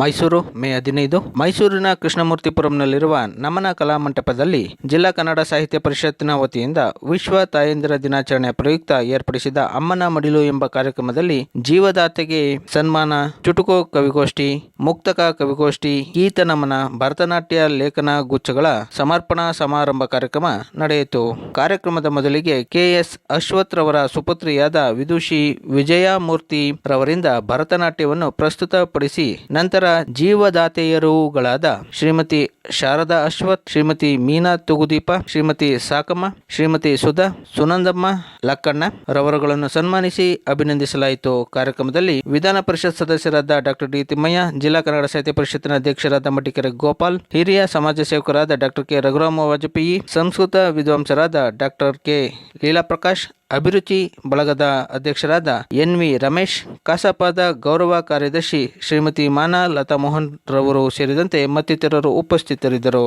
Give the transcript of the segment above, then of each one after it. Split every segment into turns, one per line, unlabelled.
ಮೈಸೂರು, ಮೇ ಹದಿನೈದು. ಮೈಸೂರಿನ ಕೃಷ್ಣಮೂರ್ತಿಪುರಂನಲ್ಲಿರುವ ನಮನ ಕಲಾಮಂಟಪದಲ್ಲಿ ಜಿಲ್ಲಾ ಕನ್ನಡ ಸಾಹಿತ್ಯ ಪರಿಷತ್ತಿನ ವತಿಯಿಂದ ವಿಶ್ವ ತಾಯಂದಿರ ದಿನಾಚರಣೆ ಪ್ರಯುಕ್ತ ಏರ್ಪಡಿಸಿದ ಅಮ್ಮನ ಮಡಿಲು ಎಂಬ ಕಾರ್ಯಕ್ರಮದಲ್ಲಿ ಜೀವದಾತೆಗೆ ಸನ್ಮಾನ, ಚುಟುಕು ಕವಿಗೋಷ್ಠಿ, ಮುಕ್ತಕ ಕವಿಗೋಷ್ಠಿ, ಗೀತ ನಮನ, ಭರತನಾಟ್ಯ ಲೇಖನ ಗುಚ್ಛಗಳ ಸಮರ್ಪಣಾ ಸಮಾರಂಭ ಕಾರ್ಯಕ್ರಮ ನಡೆಯಿತು. ಕಾರ್ಯಕ್ರಮದ ಮೊದಲಿಗೆ ಕೆಎಸ್ ಅಶ್ವಥ್ ರವರ ಸುಪುತ್ರಿಯಾದ ವಿದುಷಿ ವಿಜಯಮೂರ್ತಿ ರವರಿಂದ ಭರತನಾಟ್ಯವನ್ನು ಪ್ರಸ್ತುತಪಡಿಸಿ, ನಂತರ ಜೀವದಾತೆಯರುಗಳಾದ ಶ್ರೀಮತಿ ಶಾರದಾ ಅಶ್ವಥ್, ಶ್ರೀಮತಿ ಮೀನಾ ತುಗುದೀಪ, ಶ್ರೀಮತಿ ಸಾಕಮ್ಮ, ಶ್ರೀಮತಿ ಸುಧಾ, ಸುನಂದಮ್ಮ, ಲಕ್ಕಣ್ಣ ರವರುಗಳನ್ನು ಸನ್ಮಾನಿಸಿ ಅಭಿನಂದಿಸಲಾಯಿತು. ಕಾರ್ಯಕ್ರಮದಲ್ಲಿ ವಿಧಾನ ಪರಿಷತ್ ಸದಸ್ಯರಾದ ಡಾಕ್ಟರ್ ಡಿ ತಿಮ್ಮಯ್ಯ, ಜಿಲ್ಲಾ ಕನ್ನಡ ಸಾಹಿತ್ಯ ಪರಿಷತ್ತಿನ ಅಧ್ಯಕ್ಷರಾದ ಮಟಿಕೆರೆ ಗೋಪಾಲ್, ಹಿರಿಯ ಸಮಾಜ ಸೇವಕರಾದ ಡಾಕ್ಟರ್ ಕೆ ರಘುರಾಮ ವಾಜಪೇಯಿ, ಸಂಸ್ಕೃತ ವಿದ್ವಾಂಸರಾದ ಡಾಕ್ಟರ್ ಕೆ ಲೀಲಾ ಪ್ರಕಾಶ್ ಅಭಿರುಚಿ ಬಳಗದ ಅಧ್ಯಕ್ಷರಾದ ಎನ್ ವಿ ರಮೇಶ್, ಕಸಾಪದ ಗೌರವ ಕಾರ್ಯದರ್ಶಿ ಶ್ರೀಮತಿ ಮಾನಾ ಲತಾ ಮೋಹನ್ ರವರು ಸೇರಿದಂತೆ ಮತ್ತಿತರರು ಉಪಸ್ಥಿತರಿದ್ದರು.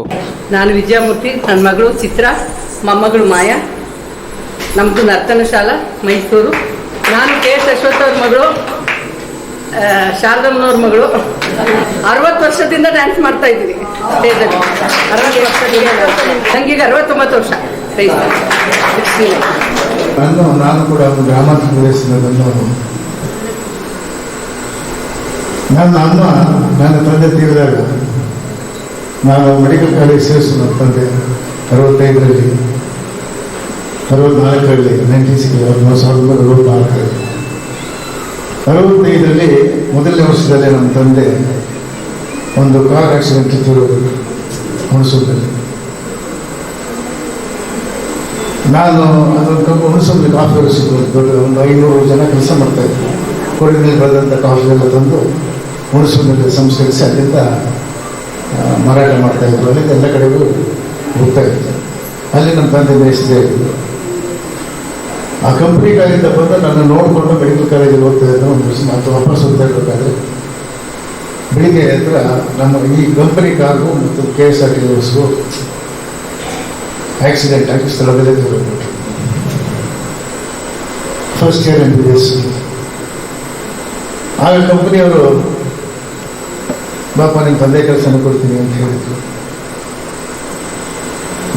ನಾನು ವಿಜಯಮೂರ್ತಿ ನನ್ನ ಮಗಳು ಚಿತ್ರ, ಮೊಮ್ಮಗಳು ಮಾಯಾ ನಮ್ಮದು ನರ್ತನ ಶಾಲಾ, ಮೈಸೂರು. ನಾನು ಕೆ ಎಸ್ ಅಶ್ವಥ್ ಅವ್ರ ಮಗಳು ಶಾರದಮ್ಮನವ್ರ ಮಗಳು. ಅರವತ್ತು ವರ್ಷದಿಂದ ಡ್ಯಾನ್ಸ್ ಮಾಡ್ತಾ ಇದ್ದೀನಿ. ಸ್ಟೇಜಲ್ಲಿ. ಅರವತ್ತು ವರ್ಷದಿಂದ. ನನಗೀಗ ಅರವತ್ತೊಂಬತ್ತು ವರ್ಷ. ಪ್ರೈಸ್
ನಾನು ಕೂಡ ಒಂದು ಬಂದವನು ನನ್ನ ಅಮ್ಮ ನನ್ನ ತಂದೆ ತೀರಿದಾಗ ನಾನು ಮೆಡಿಕಲ್ ಕಾಲೇಜ್ ಸೇರಿಸು ನನ್ನ ತಂದೆ ಅರವತ್ತೈದರಲ್ಲಿ, ಅರವತ್ನಾಲ್ಕರಲ್ಲಿ ನೈನ್ಟೀನ್ ಸಿಕ್ಸ್ ಸಾವಿರದ ಒಂಬೈನೂರ ಅರವತ್ನಾಲ್ಕರಲ್ಲಿ. ಅರವತ್ತೈದರಲ್ಲಿ ಮೊದಲನೇ ವರ್ಷದಲ್ಲಿ ನಮ್ಮ ತಂದೆ ಒಂದು ಕಾರ್ ಆಕ್ಸಿಡೆಂಟ್ ಇದ್ದರು ಹುಣಸೂರಿನಲ್ಲಿ. ನಾನು ಅದೊಂದು ಹುಣಸೂರಲ್ಲಿ ಕಾಫಿ ಬೆಳೆಸಿದ್ದು ದೊಡ್ಡ ಒಂದು ಐನೂರು ಜನ ಕೆಲಸ ಮಾಡ್ತಾ ಇದ್ದೆ ಕೊಡಗಿನಲ್ಲಿ ಬೆಳೆದಂಥ ಕಾಫಿ ಎಲ್ಲ ತಂದು ಹುಣಸೂರಿನಲ್ಲಿ ಸಂಸ್ಕರಿಸಿ ಅಲ್ಲಿಂದ ಮಾರಾಟ ಮಾಡ್ತಾ ಇದ್ರು. ಅಲ್ಲಿಂದ ಎಲ್ಲ ಕಡೆಗೂ ಹೋಗ್ತಾ ಇದ್ದೆ. ಅಲ್ಲಿ ನಮ್ಮ ತಂದೆ ಮೇಯಿಸದೇ. ಆ ಕಂಪ್ನಿ ಕಾಲಿಂದ ಬಂದು ನನ್ನ ನೋಡಿಕೊಂಡು ಮೆಡಿಕಲ್ ಕಾಲೇಜಿಗೆ ಹೋಗ್ತಾ ಇದ್ದೆ. ಒಂದು ದಿವಸ ಮತ್ತು ವಾಪಸ್ ಹೋಗ್ತಾ ಇರಬೇಕಾದ್ರೆ, ಬೆಳಿಗ್ಗೆ ಹತ್ರ ನಮ್ಮ ಈ ಕಂಪನಿ ಕಾರು ಮತ್ತು ಕೆ ಎಸ್ ಆರ್ ಟಿ ಬಸ್ಗೂ ಆಕ್ಸಿಡೆಂಟ್ ಆಗಿ ಸ್ಥಳದಲ್ಲೇ ದೂರಬಿಟ್ರು first year M B S ಆಗ ಕಂಪನಿಯವರು ಬಾಪ ನಿಮ್ಗೆ ತಂದೆ ಕೆಲಸ ಕೊಡ್ತೀನಿ ಅಂತ ಹೇಳಿದ್ರು.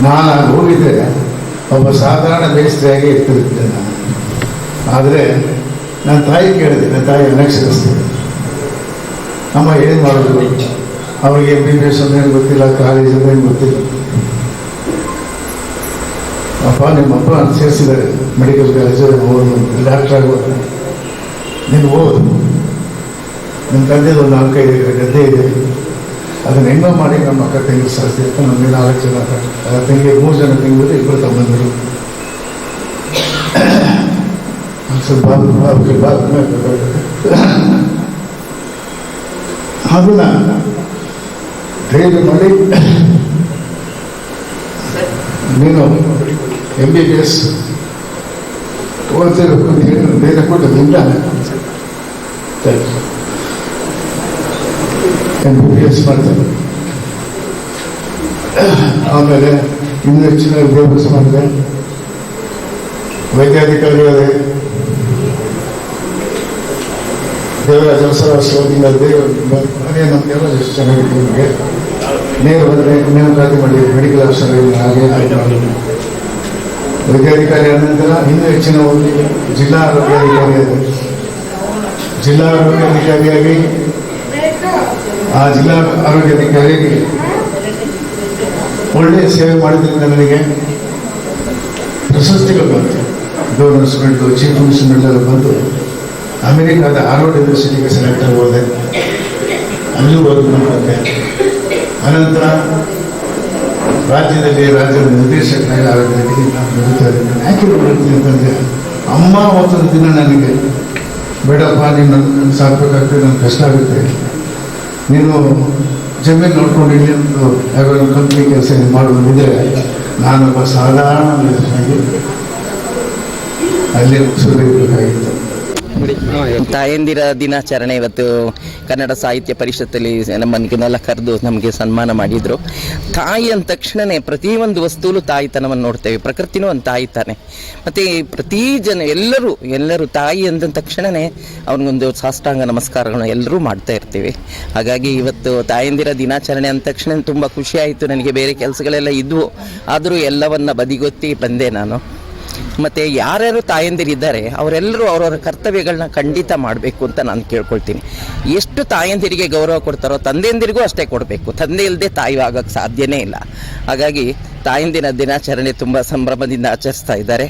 ನಾನು ಹೋಗಿದ್ದೆ ಒಬ್ಬ ಸಾಧಾರಣ ಮೇಸ್ತ್ರಿಯಾಗಿ ಇರ್ತಿರ್ತಿದ್ದೆ ನಾನು. ಆದರೆ ನನ್ನ ತಾಯಿ ಕೇಳಿದೆ ನನ್ನ ತಾಯಿ ಅನಕ್ಷರಿಸ್ತೀನಿ ಅಮ್ಮ ಏನು ಮಾಡೋದು? ಅವ್ರಿಗೆ ಎಂ ಬಿ ಬಿ ಎಸ್ ಅಂದ್ರೆ ಗೊತ್ತಿಲ್ಲ, ಕಾಲೇಜ್ ಏನು ಗೊತ್ತಿಲ್ಲ. ಅಪ್ಪ, ನಿಮ್ಮ ಅಪ್ಪ ಸೇರಿಸಿದ್ದಾರೆ. ಮೆಡಿಕಲ್ ಕಾಲೇಜು ಓದು ಡಾಕ್ಟರ್ ಆಗುವ ನೀನು ಓದು. ನಿಮ್ಮ ತಂದೆದು ಒಂದು ನಾಲ್ಕೈದು ಗದ್ದೆ ಇದೆ. ಅದನ್ನ ಹೆಂಗೋ ಮಾಡಿ ನಮ್ಮ ಅಕ್ಕ ತಂಗಿ ಸಾಸ್ತಿ ಅಂತ ನಮಗೆ ನಾಲ್ಕು ಜನ ತಂಗಿ ಮೂರು ಜನ ತಂಗಿದ್ರು ಇಬ್ಬರು ತಮ್ಮಂದರು. ಸ್ವಲ್ಪ ಅದನ್ನ ಧೈರ್ಯ ಮಾಡಿ. ನೀನು ಎಂ ಬಿ ಬಿ ಎಸ್ ಓದ್ತಿರ್ಬೇಕು ಅಂತ ಹೇಳಿ ಬೇರೆ ಕೊಟ್ಟದ್ರಿಂದ ಎಂ ಬಿ ಬಿ ಎಸ್ ಮಾಡ್ತಾರೆ ಆಮೇಲೆ ಇನ್ನೂ ಹೆಚ್ಚಿನ ವಿದ್ಯಾಭ್ಯಾಸ ಮಾಡಿದೆ ವೈದ್ಯಾಧಿಕಾರಿ ಅದೇ ದೇವರಾಜ ಸರಸ್ವತಿಯಿಂದ ದೇವ ಅದೇ ನಮಗೆಲ್ಲ ಎಷ್ಟು ಚೆನ್ನಾಗಿದೆ ನಿಮಗೆ ನೇರ ಬಂದರೆ ನೇಮಕಾತಿ ಮಾಡಿ ಮೆಡಿಕಲ್ ಆಫೀಸರ್ ಹಾಗೆ ವೈದ್ಯಾಧಿಕಾರಿ ಆದ ನಂತರ ಇನ್ನೂ ಹೆಚ್ಚಿನ ಒಂದು ಜಿಲ್ಲಾ ಆರೋಗ್ಯಾಧಿಕಾರಿ ಜಿಲ್ಲಾ ಆರೋಗ್ಯಾಧಿಕಾರಿಯಾಗಿ ಆ ಜಿಲ್ಲಾ ಆರೋಗ್ಯಾಧಿಕಾರಿಯಾಗಿ ಒಳ್ಳೆಯ ಸೇವೆ ಮಾಡಿದ್ರಿಂದ ನನಗೆ ಪ್ರಶಸ್ತಿಗಳು ಬಂತು. Governors medal chief minister medal ಎಲ್ಲ ಬಂದು ಅಮೆರಿಕಾದ ಹಾರ್ವರ್ಡ್ ಯೂನಿವರ್ಸಿಟಿಗೆ ಸೆಲೆಕ್ಟ್ ಆಗಿ ಹೋದೆ ಅಲ್ಲೂ ವರ್ಕ್ ಅನಂತರ ರಾಜ್ಯದಲ್ಲಿ ರಾಜ್ಯದ ನಿರ್ದೇಶಕನಾಗಿ ಆಗಿದ್ದೀನಿ ನಾನು ನಾನು ಯಾಕೆ ಬರುತ್ತೀನಿ ಅಂತಂದರೆ ಅಮ್ಮ ಒಂದೊಂದು ದಿನ ನನಗೆ, ಬೇಡಪ್ಪ, ನೀನು ಸಾಕಬೇಕಾಗ್ತದೆ ನನಗೆ ಕಷ್ಟ ಆಗುತ್ತೆ. ನೀನು ಜಮೀನು ನೋಡ್ಕೊಂಡು ಒಂದು ಒಂದು ಕಂಪ್ನಿ ಕೆಲಸ ಮಾಡೋದಿದ್ರೆ ನಾನೊಬ್ಬ ಸಾಧಾರಣ ಮನುಷ್ಯನಾಗಿ ಅಲ್ಲಿ ಸುರಿಬೇಕಾಗಿತ್ತು
ತಾಯಂದಿರ ದಿನಾಚರಣೆ ಇವತ್ತು ಕನ್ನಡ ಸಾಹಿತ್ಯ ಪರಿಷತ್ತಲ್ಲಿ ನಮ್ಮನ್ನೆಲ್ಲ ಕರೆದು ನಮಗೆ ಸನ್ಮಾನ ಮಾಡಿದರು. ತಾಯಿ ಅಂದ ತಕ್ಷಣವೇ ಪ್ರತಿಯೊಂದು ವಸ್ತುಲು ತಾಯಿತನವನ್ನು ನೋಡ್ತೇವೆ. ಪ್ರಕೃತಿನೂ ಒಂದು ತಾಯಿ ತಾನೆ. ಮತ್ತು ಪ್ರತಿ ಜನ ಎಲ್ಲರೂ ಎಲ್ಲರೂ ತಾಯಿ ಅಂದ ತಕ್ಷಣವೇ ಅವ್ನಿಗೊಂದು ಸಾಷ್ಟಾಂಗ ನಮಸ್ಕಾರಗಳನ್ನ ಎಲ್ಲರೂ ಮಾಡ್ತಾ ಇರ್ತೀವಿ. ಹಾಗಾಗಿ ಇವತ್ತು ತಾಯಂದಿರ ದಿನಾಚರಣೆ ಅಂದ ತಕ್ಷಣ ತುಂಬ ಖುಷಿ ಆಯಿತು. ನನಗೆ ಬೇರೆ ಕೆಲಸಗಳೆಲ್ಲ ಇದ್ವು. ಆದರೂ ಎಲ್ಲವನ್ನ ಬದಿಗೊತ್ತಿ ಬಂದೆ ನಾನು. ಮತ್ತು ಯಾರ್ಯಾರು ತಾಯಂದಿರಿದ್ದಾರೆ ಅವರೆಲ್ಲರೂ ಅವರವರ ಕರ್ತವ್ಯಗಳನ್ನ ಖಂಡಿತ ಮಾಡಬೇಕು ಅಂತ ನಾನು ಕೇಳ್ಕೊಳ್ತೀನಿ. ಎಷ್ಟು ತಾಯಂದಿರಿಗೆ ಗೌರವ ಕೊಡ್ತಾರೋ ತಂದೆಯಂದಿರಿಗೂ ಅಷ್ಟೇ ಕೊಡಬೇಕು. ತಂದೆ ಇಲ್ಲದೆ ತಾಯಿ ಆಗೋಕ್ಕೆ ಸಾಧ್ಯನೇ ಇಲ್ಲ. ಹಾಗಾಗಿ ತಾಯಂದಿನ ದಿನಾಚರಣೆ ತುಂಬ ಸಂಭ್ರಮದಿಂದ ಆಚರಿಸ್ತಾ ಇದ್ದಾರೆ.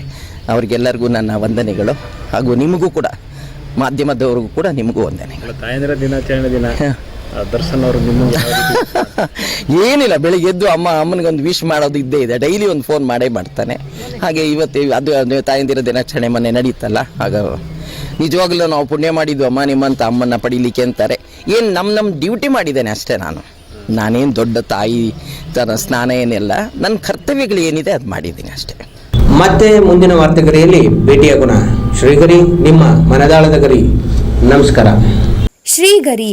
ಅವ್ರಿಗೆಲ್ಲರಿಗೂ ನನ್ನ ವಂದನೆಗಳು. ಹಾಗೂ ನಿಮಗೂ ಕೂಡ ಮಾಧ್ಯಮದವ್ರಿಗೂ ಕೂಡ ನಿಮಗೂ ವಂದನೆಗಳು.
ತಾಯಂದಿರ ದಿನಾಚರಣೆ ದಿನ. ದರ್ಶನ್ ಅವರು ನಿಮ್ಮ ಯಾವ ರೀತಿ
ಏನಿಲ್ಲ ಬೆಳಿಗ್ಗೆ ಎದ್ದು ಅಮ್ಮ ಅಮ್ಮನಿಗೆ ಒಂದು ವಿಶ್ ಮಾಡೋದು ಇದ್ದೇ ಇದೆ. ಡೈಲಿ ಒಂದು ಫೋನ್ ಮಾಡೇ ಮಾಡ್ತಾನೆ. ಹಾಗೆ ಇವತ್ತು ಅದು ತಾಯಿಂದಿರ ತಾಯಂದಿರ ದಿನಾಚರಣೆ ಮನೆ ನಡೀತಲ್ಲ ಆಗ ನಿಜವಾಗ್ಲೂ ನಾವು ಪುಣ್ಯ ಮಾಡಿದ್ವಿ ಅಮ್ಮ ನಿಮ್ಮಂತ ಅಮ್ಮನ್ನ ಪಡೀಲಿಕ್ಕೆ ಅಂತಾರೆ. ಏನು ನಮ್ಮ ನಮ್ಮ ಡ್ಯೂಟಿ ಮಾಡಿದ್ದೇನೆ ಅಷ್ಟೇ ನಾನು. ನಾನೇನು ದೊಡ್ಡ ತಾಯಿ ತನ್ನ ಸ್ನಾನ ಏನಿಲ್ಲ ನನ್ನ ಕರ್ತವ್ಯಗಳು ಏನಿದೆ ಅದು ಮಾಡಿದ್ದೀನಿ ಅಷ್ಟೇ.
ಮತ್ತೆ ಮುಂದಿನ ವಾರ್ತೆಗರಿಯಲ್ಲಿ ಭೇಟಿಯಾಗೋಣ. ಶ್ರೀಗರಿ ನಿಮ್ಮ ಮನದಾಳದ ಗರಿ. ನಮಸ್ಕಾರ.
ಶ್ರೀಗರಿ